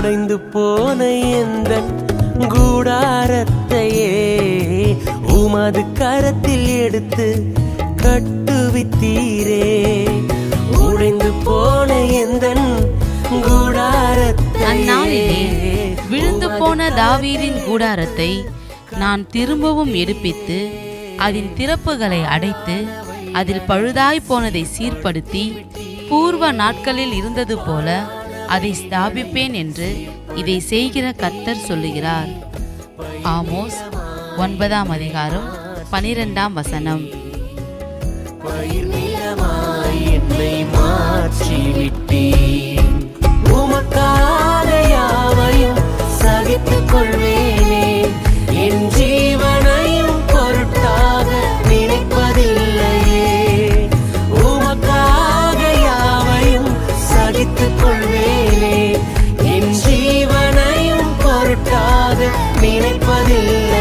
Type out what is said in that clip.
உடைந்து போன எந்த கூடாரத்தையே உமது கரத்தில் எடுத்து கட்டுவித்தீரே. உடைந்து போன எந்த கூடாரத்தை அந்நாளிலே விழுந்து போன தாவீதின் கூடாரத்தை நான் திரும்பவும் எடுப்பித்து அதன் திறப்புகளை அடைத்து அதில் பழுதாய் போனதை சீர்படுத்தி பூர்வ நாட்களில் இருந்தது போல அதை ஸ்தாபிப்பேன் என்று இதை செய்கிற கத்தர் சொல்லுகிறார். ஆமோஸ் ஒன்பதாம் அதிகாரம் பனிரெண்டாம் வசனம். பயிர் பொருட்டாக நினைப்பதில்லையே நீ தந்த